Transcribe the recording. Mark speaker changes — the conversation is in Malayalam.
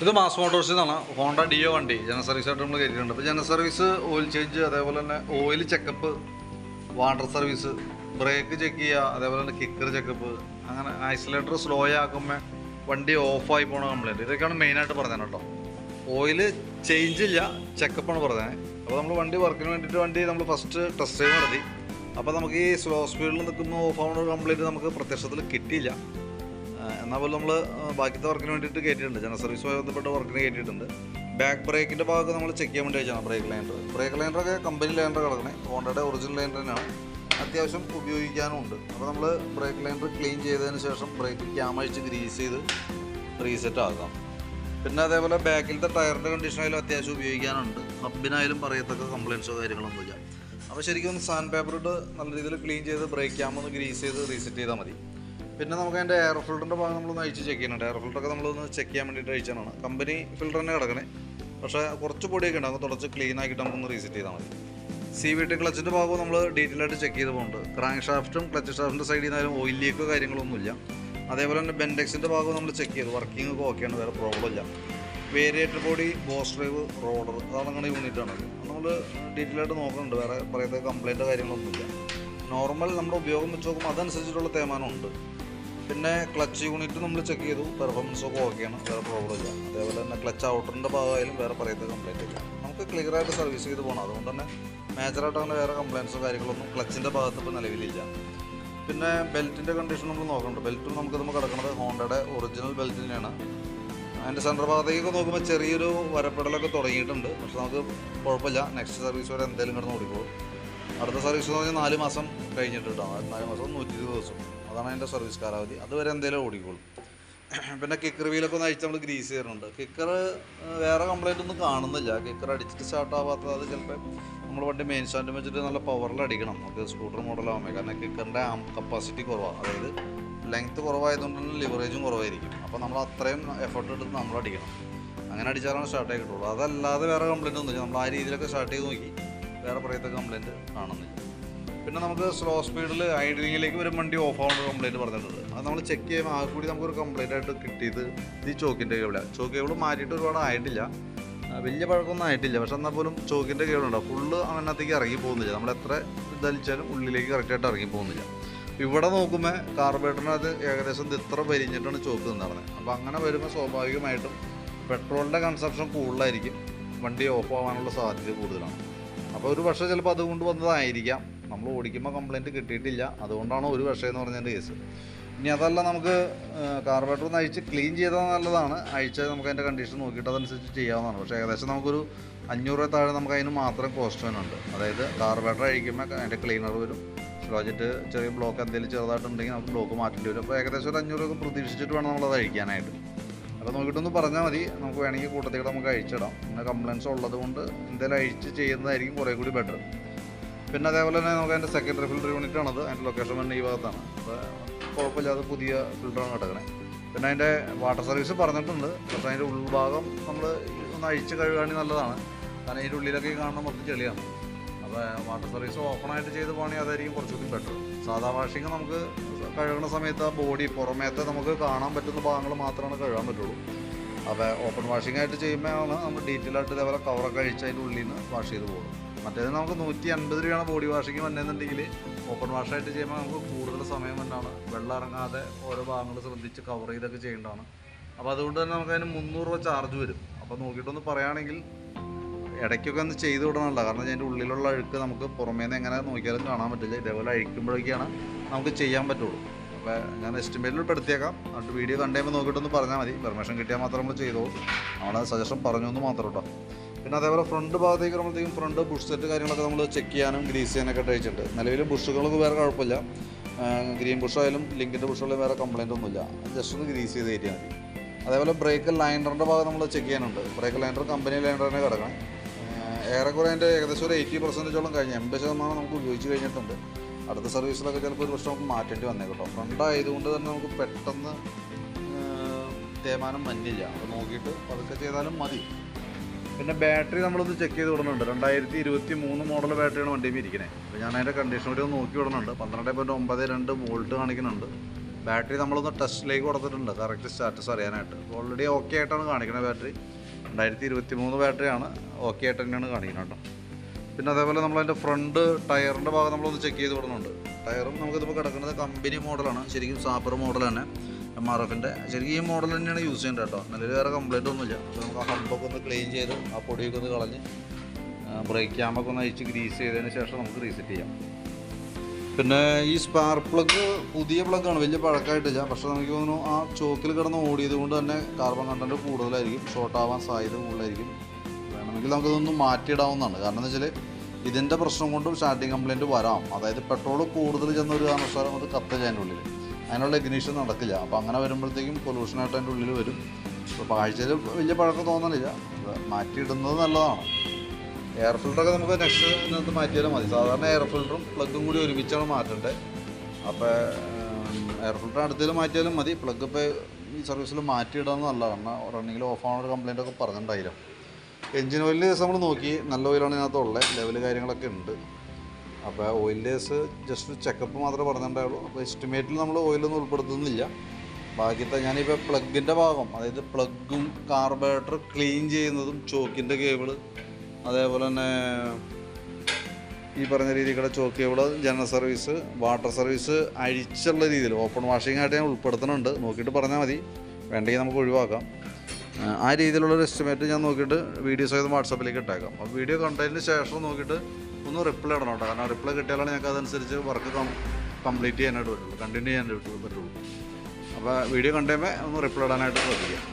Speaker 1: ഇത് മാസ് മോട്ടോഴ്സിൽ നിന്നാണ് ഹോണ്ട ഡിയോ വണ്ടി. ജനറൽ സർവീസ് ആയിട്ട് നമ്മൾ കയറ്റിയിട്ടുണ്ട്. അപ്പോൾ ജനറൽ സർവീസ് ഓയിൽ ചേഞ്ച് അതേപോലെ തന്നെ oil checkup water service brake check ചെയ്യുക അതേപോലെ തന്നെ കിക്കർ ചെക്കപ്പ് അങ്ങനെ ഐസൊലേറ്റർ സ്ലോ ആക്കുമ്പോൾ വണ്ടി ഓഫായി പോണ കംപ്ലൈന്റ് ഇതൊക്കെയാണ് മെയിനായിട്ട് പറഞ്ഞത് കേട്ടോ. ഓയിൽ ചേഞ്ച് ഇല്ല ചെക്കപ്പാണ് പറഞ്ഞത്. അപ്പോൾ നമ്മൾ വണ്ടി വർക്കിന് വേണ്ടിയിട്ട് വണ്ടി നമ്മൾ ഫസ്റ്റ് ടെസ്റ്റ് ഡ്രൈവ് നടത്തി. അപ്പോൾ നമുക്ക് ഈ സ്ലോ സ്പീഡിൽ നിൽക്കുന്ന ഓഫ് ആവുന്ന കംപ്ലൈന്റ് നമുക്ക് പ്രത്യക്ഷത്തിൽ കിട്ടിയില്ല. എന്നാൽ പോലും നമ്മൾ ബാക്കിയത്തെ വർക്കിന് വേണ്ടിയിട്ട് കയറ്റിയിട്ടുണ്ട് ജന സർവീസുമായി ബന്ധപ്പെട്ട വർക്കിന് കയറ്റിയിട്ടുണ്ട് ബാക്ക് ബ്രേക്കിന്റെ ഭാഗമൊക്കെ നമ്മൾ ചെക്ക് ചെയ്യാൻ വേണ്ടി വെച്ചാണ് ബ്രേക്ക് ലൈൻഡർ ബ്രേക്ക് ലൈൻഡറൊക്കെ കമ്പനി ലൈൻഡർ കിടക്കണേ. ഹോണ്ടയുടെ ഒറിജിനൽ ലൈൻഡർ തന്നെയാണ്. അത്യാവശ്യം ഉപയോഗിക്കാനും ഉണ്ട്. അപ്പോൾ നമ്മൾ ബ്രേക്ക് ലൈൻഡർ ക്ലീൻ ചെയ്തതിന് ശേഷം ബ്രേക്ക് ക്യാം അഴിച്ച് ഗ്രീസ് ചെയ്ത് റീസെറ്റ് ആക്കാം. പിന്നെ അതേപോലെ ബാക്കിലത്തെ ടയറിന്റെ കണ്ടീഷനായാലും അത്യാവശ്യം ഉപയോഗിക്കാനുണ്ട്. ഹബിനായാലും പറയത്തക്ക കംപ്ലയിൻസോ കാര്യങ്ങളൊന്നുമില്ല അപ്പോൾ ശരിക്കും സാൻഡ് പേപ്പർ ഇട്ട് നല്ല രീതിയിൽ ക്ലീൻ ചെയ്ത് ബ്രേക്ക് ക്യാം ഒന്ന് ഗ്രീസ് ചെയ്ത് റീസെറ്റ് ചെയ്താൽ മതി. പിന്നെ നമുക്ക് അതിന്റെ എയർ ഫിൽറ്ററിന്റെ ഭാഗം നമ്മളൊന്ന് അഴിച്ച് ചെക്ക് ചെയ്യുന്നുണ്ട് എയർ ഫിൽറ്ററൊക്കെ നമ്മളൊന്ന് ചെക്ക് ചെയ്യാൻ വേണ്ടിയിട്ട് അഴിച്ചാണ്. കമ്പനി ഫിൽറ്റർ തന്നെ കിടക്കണേ. പക്ഷേ കുറച്ച് പൊടിയൊക്കെ ഉണ്ട് നമുക്ക് തുടച്ച് ക്ലീൻ ആക്കിയിട്ട് നമുക്കൊന്ന് റീസെറ്റ് ചെയ്താൽ മതി. സി വി ടി ക്ലച്ചിന്റെ ഭാഗവും നമ്മൾ ഡീറ്റെയിൽ ആയിട്ട് ചെക്ക് ചെയ്ത് പോകുന്നുണ്ട്. ക്രാങ്ക് ഷാഫ്റ്റും ക്ലച്ച് ഷാഫ്റ്റിന്റെ സൈഡിൽ നിന്നാലും ഓയിൽ ലീക്കോ കാര്യങ്ങളൊന്നുമില്ല. അതേപോലെ തന്നെ ബെൻഡെക്സിന്റെ ഭാഗവും നമ്മൾ ചെക്ക് ചെയ്തു. വർക്കിംഗ് ഒക്കെ ഓക്കെയാണ് വേറെ പ്രോബ്ലം ഇല്ല. വേരിയേറ്റർ ബോഡി ബോസ് ഡ്രൈവ് റോഡർ അതാണ് അങ്ങനെ യൂണിറ്റാണ് നമ്മൾ ഡീറ്റെയിൽ ആയിട്ട് നോക്കുന്നുണ്ട്. വേറെ പറയുന്ന കംപ്ലൈന്റോ കാര്യങ്ങളൊന്നുമില്ല. നോർമൽ നമ്മുടെ ഉപയോഗം വെച്ച് നോക്കുമ്പോൾ അതനുസരിച്ചിട്ടുള്ള തേമാനം ഉണ്ട്. പിന്നെ ക്ലച്ച് യൂണിറ്റ് നമ്മൾ ചെക്ക് ചെയ്തു. പെർഫോമൻസ് ഒക്കെ ഓക്കെയാണ് വേറെ പ്രോബ്ലം ഇല്ല. അതേപോലെ തന്നെ ക്ലച്ച് ഔട്ടറിന്റെ ഭാഗമായാലും വേറെ പറയുന്നത് കംപ്ലൈന്റ് ഇല്ല. നമുക്ക് ക്ലിയർ ആയിട്ട് സർവീസ് ചെയ്ത് പോകണം അതുകൊണ്ട് തന്നെ മേജറായിട്ട് അങ്ങനെ വേറെ കംപ്ലയിൻസോ കാര്യങ്ങളൊന്നും ക്ലച്ചിന്റെ ഭാഗത്ത് ഇപ്പോൾ നിലവിലില്ല. പിന്നെ ബെൽറ്റിന്റെ കണ്ടീഷൻ നമ്മൾ നോക്കുന്നുണ്ട് ബെൽറ്റും നമുക്ക് നമ്മൾ കിടക്കുന്നത് ഹോണ്ടയുടെ ഒറിജിനൽ ബെൽറ്റ് തന്നെയാണ്. അതിന്റെ സെന്റർ ഭാഗത്തേക്കൊക്കെ നോക്കുമ്പോൾ ചെറിയൊരു വരപ്പെടലൊക്കെ തുടങ്ങിയിട്ടുണ്ട്. പക്ഷെ നമുക്ക് കുഴപ്പമില്ല. നെക്സ്റ്റ് സർവീസ് വരെ എന്തെങ്കിലും കിടന്ന് ഓടിക്കോളും അടുത്ത സർവീസ് എന്ന് പറഞ്ഞാൽ നാല് മാസം കഴിഞ്ഞിട്ട് കേട്ടോ. നാല് മാസം നൂറ്റി ഇരുപത് ദിവസം. അതാണ് അതിന്റെ സർവീസ് കാലാവധി. അതുവരെ എന്തെങ്കിലും ഓടിക്കോളും. പിന്നെ കിക്കർ വീലൊക്കെ ഒന്ന് അഴിച്ച് നമ്മൾ ഗ്രീസ് ചെയ്യുന്നുണ്ട് കിക്കർ വേറെ കംപ്ലൈന്റ് ഒന്നും കാണുന്നില്ല. കിക്കർ അടിച്ചിട്ട് സ്റ്റാർട്ട് ആവാത്തത് അത് ചിലപ്പോൾ നമ്മൾ വണ്ടി മെയിൻ സ്റ്റാൻഡ് വെച്ചിട്ട് നല്ല പവറിൽ അടിക്കണം. നമുക്ക് സ്കൂട്ടർ മോഡലാവുമ്പോൾ കാരണം കിക്കറിന്റെ കപ്പാസിറ്റി കുറവാണ് അതായത് ലെങ്ത്ത് കുറവായതുകൊണ്ട് തന്നെ ലിവറേജും കുറവായിരിക്കും. അപ്പോൾ നമ്മൾ അത്രയും എഫർട്ട് എടുത്ത് നമ്മൾ അടിക്കണം. അങ്ങനെ അടിച്ചാലാണ് സ്റ്റാർട്ട് ആയി കിട്ടുള്ളൂ. അതല്ലാതെ വേറെ കംപ്ലൈന്റ് ഒന്നുമില്ല. നമ്മൾ ആ രീതിയിലൊക്കെ സ്റ്റാർട്ട് ചെയ്ത് നോക്കി. വേറെ പറയത്തെ കംപ്ലൈന്റ് കാണുന്നില്ല. പിന്നെ നമുക്ക് സ്ലോ സ്പീഡിൽ ഐഡലിങ്ങിലേക്ക് വരും വണ്ടി ഓഫ് ആവുന്ന കംപ്ലൈന്റ് പറഞ്ഞിട്ടുണ്ട്. അത് നമ്മൾ ചെക്ക് ചെയ്യുമ്പോൾ ആ കൂടി നമുക്കൊരു കംപ്ലൈന്റ് ആയിട്ട് കിട്ടിയത് ഈ ചോക്കിന്റെ കേബിളാണ് ചോക്ക് കേബിൾ മാറ്റിയിട്ട് ഒരുപാട് ആയിട്ടില്ല. വലിയ പഴക്കമൊന്നും ആയിട്ടില്ല. പക്ഷെ എന്നാൽ പോലും ചോക്കിന്റെ കേബിൾ ഉണ്ടാവും ഫുള്ള് അതിനകത്തേക്ക് ഇറങ്ങി പോകുന്നില്ല. നമ്മൾ എത്ര ഇതലിച്ചാലും ഉള്ളിലേക്ക് കറക്റ്റായിട്ട് ഇറങ്ങി പോകുന്നില്ല. ഇവിടെ നോക്കുമ്പോൾ കാർബേറ്ററിനകത്ത് ഏകദേശം ഇത് ഇത്ര വലിഞ്ഞിട്ടാണ് ചോക്ക് നിന്നിരുന്നത് അപ്പോൾ അങ്ങനെ വരുമ്പോൾ സ്വാഭാവികമായിട്ടും പെട്രോളിന്റെ കൺസപ്ഷൻ കൂടുതലായിരിക്കും. വണ്ടി ഓഫ് ആവാനുള്ള സാധ്യത കൂടുതലാണ്. അപ്പോൾ ഒരു പക്ഷേ ചിലപ്പോൾ അതുകൊണ്ട് വന്നതായിരിക്കാം. നമ്മൾ ഓടിക്കുമ്പോൾ കംപ്ലയിന്റ് കിട്ടിയിട്ടില്ല. അതുകൊണ്ടാണ് ഒരു പക്ഷേ എന്ന് പറഞ്ഞതിന്റെ കേസ് ഇനി അതല്ല നമുക്ക് കാർബറേറ്റർ ഒന്ന് അഴിച്ച് ക്ലീൻ ചെയ്താൽ നല്ലതാണ്. അഴിച്ച് നമുക്ക് അതിന്റെ കണ്ടീഷൻ നോക്കിയിട്ട് അതനുസരിച്ച് ചെയ്യാവുന്നതാണ്. പക്ഷേ ഏകദേശം നമുക്കൊരു അഞ്ഞൂറ് രൂപ താഴെ നമുക്ക് അതിന് മാത്രം കോസ്റ്റ് വരുന്നുണ്ട്. അതായത് കാർബറേറ്റർ അഴിക്കുമ്പോൾ അതിന്റെ ക്ലീനർ വരും. പ്രോജക്റ്റ് ചെറിയ ബ്ലോക്ക് എന്തെങ്കിലും ചെറുതായിട്ടുണ്ടെങ്കിൽ നമുക്ക് ബ്ലോക്ക് മാറ്റേണ്ടി വരും. അപ്പോൾ ഏകദേശം ഒരു അഞ്ഞൂറ് രൂപ പ്രതീക്ഷിച്ചിട്ട് വേണം നമ്മളത് അഴിക്കാനായിട്ട്. അപ്പോൾ നോക്കിയിട്ടൊന്ന് പറഞ്ഞാൽ മതി. നമുക്ക് വേണമെങ്കിൽ കൂട്ടത്തിൽ നമുക്ക് അഴിച്ചിടാം. പിന്നെ കംപ്ലയിൻസ് ഉള്ളത് കൊണ്ട് അഴിച്ച് ചെയ്യുന്നതായിരിക്കും കുറേ കൂടി ബെറ്റർ പിന്നെ അതേപോലെ തന്നെ നമുക്ക് അതിന്റെ സെക്കൻഡറി ഫിൽറ്റർ യൂണിറ്റ് ആണത്. അതിന്റെ ലൊക്കേഷൻ തന്നെ ഈ ഭാഗത്താണ്. അപ്പോൾ കുഴപ്പമില്ലാതെ പുതിയ ഫിൽറ്ററാണ് കിടക്കണേ പിന്നെ അതിന്റെ വാട്ടർ സർവീസ് പറഞ്ഞിട്ടുണ്ട്. പക്ഷേ അതിന്റെ ഉൾഭാഗം നമ്മൾ ഒന്ന് അഴിച്ച് കഴുകുകയാണെങ്കിൽ നല്ലതാണ്. കാരണം അതിന്റെ ഉള്ളിലൊക്കെ കാണുന്ന മൊത്തം ചെളിയാണ്. അപ്പോൾ വാട്ടർ സർവീസ് ഓപ്പണായിട്ട് ചെയ്ത് പോകണമെങ്കിൽ അതായിരിക്കും കുറച്ചുകൂടി ബെറ്റർ സാധാ വാഷിങ് നമുക്ക് കഴുകുന്ന സമയത്ത് ആ ബോഡി പുറമേത്തെ നമുക്ക് കാണാൻ പറ്റുന്ന ഭാഗങ്ങൾ മാത്രമാണ് കഴുകാൻ പറ്റുള്ളൂ. അപ്പോൾ ഓപ്പൺ വാഷിംഗ് ആയിട്ട് ചെയ്യുമ്പോഴാണ് നമ്മൾ ഡീറ്റെയിൽ ആയിട്ട് ഇതേപോലെ കവറൊക്കെ അഴിച്ച് അതിന്റെ ഉള്ളിൽ നിന്ന് വാഷ് ചെയ്ത് പോകും മറ്റേത് നമുക്ക് നൂറ്റി അൻപത് രൂപയാണ് ബോഡി വാഷിങ് വന്നതെന്നുണ്ടെങ്കിൽ ഓപ്പൺ വാഷായിട്ട് ചെയ്യുമ്പോൾ നമുക്ക് കൂടുതൽ സമയം വേണ്ടാണ്. വെള്ളം ഇറങ്ങാതെ ഓരോ ഭാഗങ്ങൾ ശ്രദ്ധിച്ച് കവർ ചെയ്തൊക്കെ ചെയ്യേണ്ടതാണ്. അപ്പോൾ അതുകൊണ്ട് തന്നെ നമുക്ക് അതിന് മുന്നൂറ് രൂപ ചാർജ് വരും. അപ്പോൾ നോക്കിയിട്ടൊന്ന് പറയുകയാണെങ്കിൽ ഇടയ്ക്കൊക്കെ ഒന്ന് ചെയ്ത് വിടണമല്ല. കാരണം അതിന്റെ ഉള്ളിലുള്ള അഴുക്ക് നമുക്ക് പുറമേ നിന്ന് എങ്ങനെ നോക്കിയാലും കാണാൻ പറ്റില്ല. ഇതേപോലെ അഴിക്കുമ്പോഴൊക്കെയാണ് നമുക്ക് ചെയ്യാൻ പറ്റുള്ളൂ. അപ്പോൾ ഞാൻ എസ്റ്റിമേറ്റിൽ ഉൾപ്പെടുത്തിയേക്കാം എന്നിട്ട് വീഡിയോ കണ്ടുകഴിയുമ്പോൾ നോക്കിയിട്ടൊന്ന് പറഞ്ഞാൽ മതി. പെർമിഷൻ കിട്ടിയാൽ മാത്രം നമ്മൾ ചെയ്തോളൂ. നമ്മളെ സജഷൻ പറഞ്ഞു എന്ന് മാത്രം കേട്ടോ. പിന്നെ അതേപോലെ ഫ്രണ്ട് ഭാഗത്തേക്ക് വരുമ്പോഴത്തേക്കും ഫ്രണ്ട് ബുഷ് സെറ്റ് കാര്യങ്ങളൊക്കെ നമ്മൾ ചെക്ക് ചെയ്യാനും ഗ്രീസ് ചെയ്യാനൊക്കെ കഴിച്ചിട്ടുണ്ട് നിലവിൽ ബുഷുകളൊന്നും വേറെ കുഴപ്പമില്ല. ഗ്രീൻ ബുഷായാലും ലിങ്കിന്റെ ബുഷായാലും വേറെ കംപ്ലൈന്റ് ഒന്നുമില്ല. ജസ്റ്റ് ഒന്ന് ഗ്രീസ് ചെയ്ത് കയറ്റിയാൽ മതി. അതേപോലെ ബ്രേക്ക് ലൈൻഡറിന്റെ ഭാഗം നമ്മൾ ചെക്ക് ചെയ്യാനുണ്ട്. ബ്രേക്ക് ലൈൻഡർ കമ്പനി ലൈൻഡർ തന്നെ കിടക്കണം. ഏറെക്കുറെ അതിന്റെ ഏകദേശം ഒരു എയ്റ്റി പെർസെന്റേജോളം കഴിഞ്ഞ് എൺപത് ശതമാനം നമുക്ക് ഉപയോഗിച്ച് കഴിഞ്ഞിട്ടുണ്ട്. അടുത്ത സർവീസിലൊക്കെ ചിലപ്പോൾ ഒരു പ്രശ്നം മാറ്റേണ്ടി വന്നേ കേട്ടോ. ഫ്രണ്ട് ആയതുകൊണ്ട് തന്നെ നമുക്ക് പെട്ടെന്ന് തേമാനം മഞ്ഞില്ല അപ്പോൾ നോക്കിയിട്ട് പതുക്കെ ചെയ്താലും മതി. പിന്നെ ബാറ്ററി നമ്മളൊന്ന് ചെക്ക് ചെയ്ത് വിടുന്നുണ്ട് രണ്ടായിരത്തി ഇരുപത്തി മൂന്ന് മോഡൽ ബാറ്ററിയാണ് വണ്ടിയിൽ ഇരിക്കുന്നത് അപ്പോൾ ഞാൻ അതിന്റെ കണ്ടീഷൻ കൂടി ഒന്ന് നോക്കി വിടുന്നുണ്ട് പന്ത്രണ്ട് പോയിന്റ് ഒമ്പത് രണ്ട് വോൾട്ട് കാണിക്കുന്നുണ്ട്. ബാറ്ററി നമ്മളൊന്ന് ടെസ്റ്റിലേക്ക് കൊടുത്തിട്ടുണ്ട്. കറക്റ്റ് സ്റ്റാറ്റസ് അറിയാനായിട്ട്. ഓൾറെഡി ഓക്കെ ആയിട്ടാണ് കാണിക്കുന്നത് ബാറ്ററി. രണ്ടായിരത്തി ഇരുപത്തി മൂന്ന് ബാറ്ററിയാണ് ഓക്കെ ആയിട്ട് തന്നെയാണ് കാണിക്കുന്നത് കേട്ടോ. പിന്നെ അതേപോലെ നമ്മൾ നമ്മളതിന്റെ ഫ്രണ്ട് ടയറിന്റെ ഭാഗം നമ്മളൊന്ന് ചെക്ക് ചെയ്ത് വിടുന്നുണ്ട് ടയറും നമുക്കിതിപ്പോൾ കിടക്കുന്നത് കമ്പനി മോഡലാണ് ശരിക്കും സാപ്പർ മോഡൽ തന്നെ. എം ആർ എഫിന്റെ ശരിക്കും ഈ മോഡൽ തന്നെയാണ് യൂസ് ചെയ്യേണ്ടത് കേട്ടോ. നിലവിൽ വേറെ കംപ്ലൈന്റ് ഒന്നുമില്ല. അപ്പോൾ നമുക്ക് ആ ഹമ്പൊക്കെ ഒന്ന് ക്ലീൻ ചെയ്ത് ആ പൊടിയൊക്കെ ഒന്ന് കളഞ്ഞ് ബ്രേക്ക് ക്യാമൊക്കെ ഒന്ന് അഴിച്ച് ഗ്രീസ് ചെയ്തതിന് ശേഷം നമുക്ക് റീസെറ്റ് ചെയ്യാം. പിന്നെ ഈ സ്പാർ പ്ലഗ് പുതിയ പ്ലഗാണ് വലിയ പഴക്കമായിട്ടില്ല. പക്ഷേ നമുക്ക് തോന്നുന്നു ആ ചോക്കിൽ കിടന്ന് ഓടിയത് കൊണ്ട് തന്നെ കാർബൺ കണ്ടന്റ് കൂടുതലായിരിക്കും. ഷോർട്ട് ആവാൻ സാധ്യത കൂടുതലായിരിക്കും. വേണമെങ്കിൽ നമുക്കിതൊന്ന് മാറ്റിയിടാവുന്നതാണ്. കാരണം എന്ന് വെച്ചാൽ ഇതിന്റെ പ്രശ്നം കൊണ്ടും സ്റ്റാർട്ടിങ് കംപ്ലയിന്റ് വരാം. അതായത് പെട്രോൾ കൂടുതൽ ചെന്ന ഒരു കാരണവശാലും അത് അതിന്റെ ഉള്ളിൽ അതിനുള്ള ഇഗ്നീഷൻ നടക്കില്ല. അപ്പോൾ അങ്ങനെ വരുമ്പോഴത്തേക്കും പൊല്യൂഷനായിട്ട് അതിന്റെ ഉള്ളിൽ വരും. അപ്പോൾ ആഴ്ചയിൽ വലിയ പഴക്കം തോന്നണില്ല. മാറ്റിയിടുന്നത് നല്ലതാണ്. എയർ ഫിൽറ്ററൊക്കെ നമുക്ക് നെക്സ്റ്റ് ഇതിനകത്ത് മാറ്റിയാലും മതി. സാധാരണ എയർ ഫിൽറ്ററും പ്ലഗും കൂടി ഒരുമിച്ചാണ് മാറ്റേണ്ടത് അപ്പോൾ എയർ ഫിൽറ്റർ അടുത്തേലും മാറ്റിയാലും മതി. പ്ലഗ് ഇപ്പോൾ ഈ സർവീസിൽ മാറ്റിയിടാന്ന് നല്ലതാണ്. കാരണം റണ്ണിങ്ങിൽ ഓഫ് ആവുന്ന കംപ്ലൈന്റ് ഒക്കെ പറഞ്ഞിട്ടുണ്ടായില്ല. എഞ്ചിൻ ഓയിൽ നമ്മൾ നോക്കി. നല്ല ഓയിലാണ് ഇതിനകത്ത് ഉള്ളത് ലെവൽ കാര്യങ്ങളൊക്കെ ഉണ്ട്. അപ്പോൾ ഓയിൽ ഡേസ് ജസ്റ്റ് ചെക്കപ്പ് മാത്രമേ പറഞ്ഞിട്ടുണ്ടായുള്ളൂ. അപ്പോൾ എസ്റ്റിമേറ്റിൽ നമ്മൾ ഓയിലൊന്നും ഉൾപ്പെടുത്തുന്നില്ല. ബാക്കിയത്തെ ഞാനിപ്പോൾ പ്ലഗിന്റെ ഭാഗം അതായത് പ്ലഗും കാർബറേറ്റർ ക്ലീൻ ചെയ്യുന്നതും ചോക്കിന്റെ കേബിൾ അതേപോലെ തന്നെ ഈ പറഞ്ഞ രീതിയിലുള്ള choke cable general service water service അഴിച്ചുള്ള രീതിയിൽ ഓപ്പൺ വാഷിംഗ് ആയിട്ട് ഞാൻ ഉൾപ്പെടുത്തുന്നുണ്ട്. നോക്കിയിട്ട് പറഞ്ഞാൽ മതി. വേണ്ടെങ്കിൽ നമുക്ക് ഒഴിവാക്കാം. ആ, രീതിയിലുള്ള രീതിയിലുള്ളൊരു എസ്റ്റിമേറ്റ് ഞാൻ നോക്കിയിട്ട് വീഡിയോ ആയത് വാട്സാപ്പിലേക്ക് ഇട്ടേക്കാം. അപ്പോൾ വീഡിയോ കണ്ടതിന് ശേഷം നോക്കിയിട്ട് ഒന്ന് റിപ്ലൈ ഇടണം കേട്ടോ. കാരണം റിപ്ലൈ കിട്ടിയാലാണ് ഞങ്ങൾക്ക് അതനുസരിച്ച് വർക്ക് കംപ്ലീറ്റ് ചെയ്യാനായിട്ട് പറ്റുള്ളൂ കണ്ടിന്യൂ ചെയ്യാനായിട്ട് പറ്റുള്ളൂ. അപ്പോൾ വീഡിയോ കണ്ടുമ്പോൾ ഒന്ന് റിപ്ലൈ ഇടാനായിട്ട് ശ്രദ്ധിക്കാം.